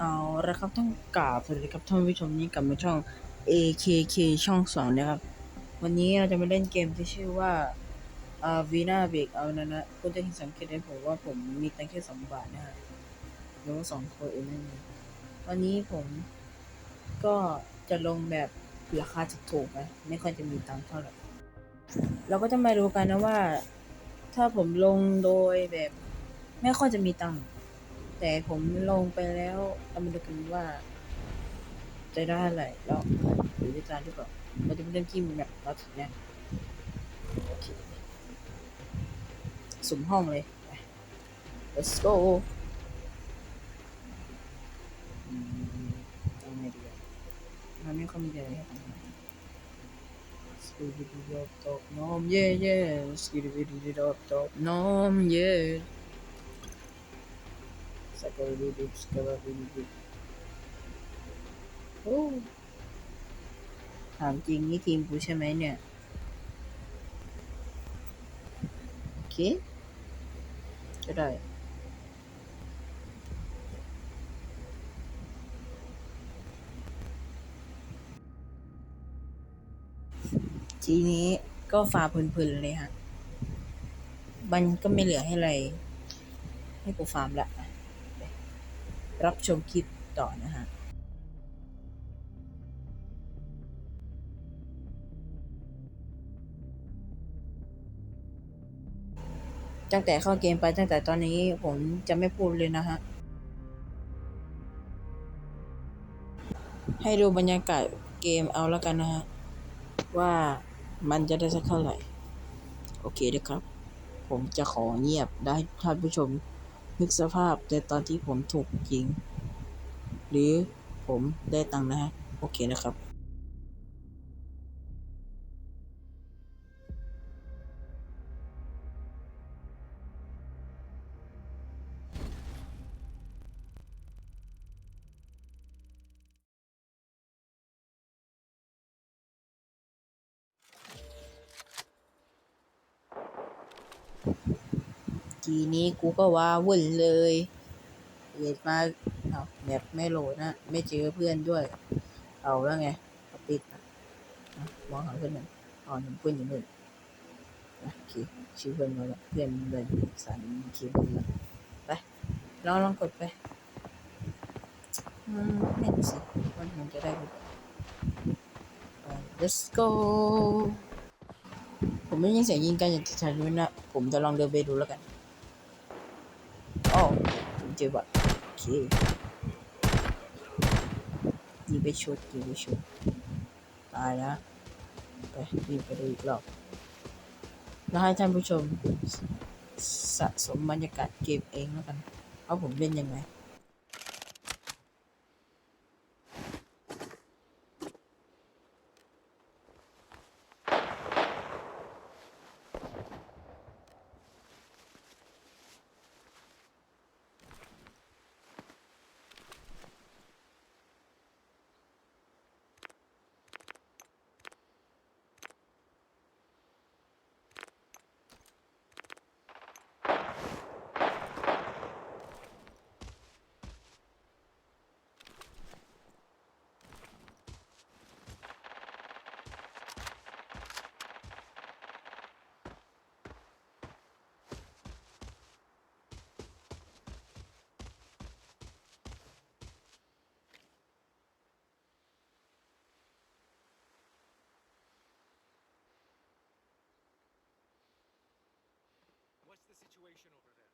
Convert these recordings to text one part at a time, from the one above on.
เอาละครับต้องกราบสวัสดีครับท่านผู้ชมนี่กลับมาช่อง AKK ช่องสองนะครับ วันนี้เราจะมาเล่นเกมที่ชื่อว่าอ่าวีนาเบกเอานะนะคุณจะเห็นสังเกตได้ผมว่าผมมีตังค์แค่สองบาทนะฮะหรือว่าสองโคเองนั่นเองวันนี้ผมก็จะลงแบบราคาถูกๆนะไม่ค่อยจะมีตังค์เท่าไหร่เราก็จะมาดูกันนะว่า ถ้าผมลงโดยแบบ ไม่ค่อยจะมีตังค์ แต่ผมลงไปแล้วเรามาดูกันว่า จะได้อะไรแล้วหรือจะได้จานหรือเปล่าเราจะเป็นเรื่องที่แบบเราถึงเนี่ยโอเคสุ่มห้องเลย let's go อืมเอาไงดีอะมันไม่ค่อยมีอะไรให้ทำสกิดดีดอกตกน้อมเย่เย่สกิดดีดอกตกน้อมเย่ สกายดีดิสกายดีดิโอ้ถามจริงนี่ทีมกูใช่ไหมเนี่ย โอเค ก็ได้ทีนี้ก็ฝ่าเพลินๆเลยฮะ มันก็ไม่เหลือให้อะไร ให้กูฟาร์มละ รับชมคลิปต่อนะฮะตั้งแต่เข้าเกมไปตั้งแต่ตอนนี้ผมจะไม่พูดเลยนะฮะ ให้ดูบรรยากาศเกมเอาแล้วกันนะฮะ ว่ามันจะได้สักเท่าไหร่ โอเคนะครับ ผมจะขอเงียบได้ท่านผู้ชม นึกสภาพแต่ตอนที่ผมถูกยิง หรือผมได้ตังค์นะฮะ โอเคนะครับ ทีนี้กูก็ว้าวุ่นเลยเกิดมาเอาแบบไม่โหลดนะ ไม่เจอเพื่อนด้วย เอาแล้วไงปิดมองหาเพื่อนหน่อยอ๋อหนึ่งเพื่อนอยู่นู่นอะโอเคชื่อเพื่อนมาแล้วเพื่อนมันเลยสารคีย์บอร์ดมาไปลองลองกดไปอืมไม่รู้สิว่ามันจะได้หรือเปล่าไป let's go ผมไม่ยินเสียงยิงกันอย่างชัดเจนนะผมจะลองเดินไปดูแล้วกัน เจอบอทโอเคยิงไปชุดยิงไปชุดตายนะไปยิงไปดูอีกรอบแล้วให้ท่านผู้ชมสสะสมบรรยากาศเกมเองแล้วกันว่าผมเล่นยังไง situation over there?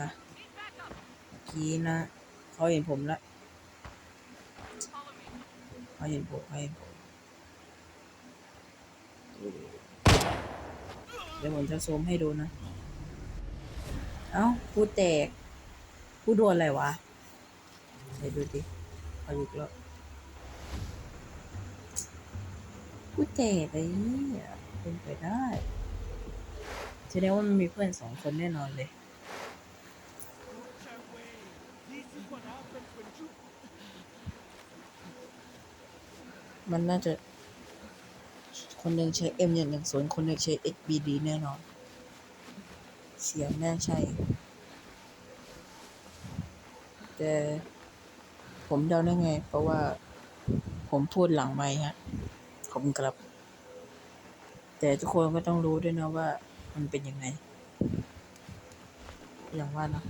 นะเมื่อกี้นะเขาเห็นผมละเขาเห็นผมเขาเห็นผมเดี๋ยวผมจะซูมให้ดูนะ เอ้าพูดแตกพูดโดนอะไรวะไหนดูดิเอาอีกแล้วพูดแตกไอ้เนี่ยเป็นไปได้แสดงว่ามันมีเพื่อนสองคนแน่นอนเลย มันน่าจะ คนหนึ่งใช้ M อย่างหนึ่งส่วนคนหนึ่งใช้ HBD แน่นอน เสียงแน่ใช่ แต่ผมเดาได้ไง เพราะว่าผมพูดหลังไมค์ฮะผมกลับ แต่ทุกคนก็ต้องรู้ด้วยนะว่ามันเป็นยังไง อย่างว่านะ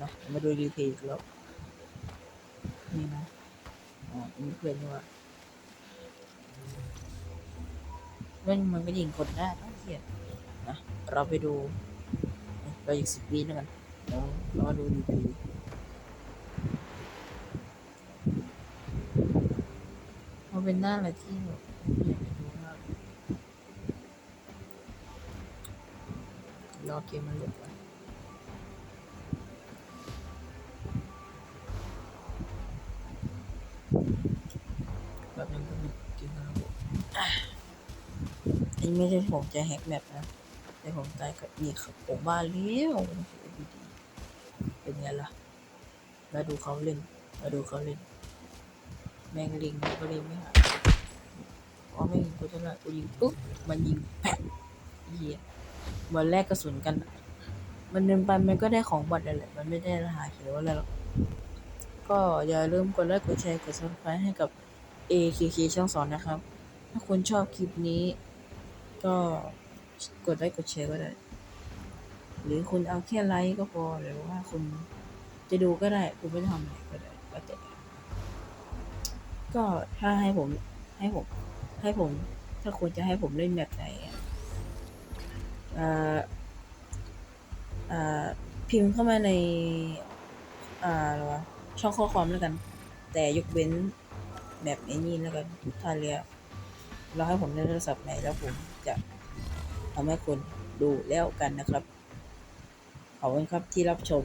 นะมาดูรีเพย์อีกแล้ว นี่นะอ๋ออันนี้เพื่อนว่าเล่นมันก็ยิงคนได้ต้องเขียนนะเราไปดูเราอีกสิบปีแล้วกันแล้วเราดูรีเพลย์มันเป็นหน้าอะไรที่แบบอยากจะดูมากรอเกมมันหลุดก่อ ไม่ใช่ผมจะแฮกแมปนะ แต่ผมตายกับนี่ครับผมบ้าเลี้ยวดีๆเป็นไงล่ะแล้วดูเขาเล่นแล้วดูเขาเล่น แมงลิงก็เลยไม่หายพอไม่ยิงกูจะละกูยิงปุ๊บมันยิงแปะเหี้ยวันแรกกระสุนกัน มันเดินไปมันก็ได้ของบอดนั่นแหละ มันไม่ได้รหัสหรือว่าอะไรหรอก ก็อย่าลืมกดไลค์กดแชร์กด subscribe ให้กับ AKK ช่องสอนนะครับ ถ้าคุณชอบคลิปนี้ ก็กดไลค์กดแชร์ก็ได้ หรือคุณเอาแค่ไลค์ก็พอหรือว่าคุณจะดูก็ได้ คุณไม่ทำอะไรก็ได้แล้วแต่ก็ถ้าให้ผมให้ผม ให้ผม ถ้าคุณจะให้ผมเล่นแบบไหนอะเอ่ออ่าพิมพ์เข้ามาในอ่าอะไรวะช่องข้อความแล้วกัน แต่ยกเว้นแบบไอ้นี่แล้วกันถ้าเรียเราให้ผมเล่นโทรศัพท์ไหนแล้วผม จะทำให้คนดูแล้วกันนะครับ ขอบคุณครับที่รับชม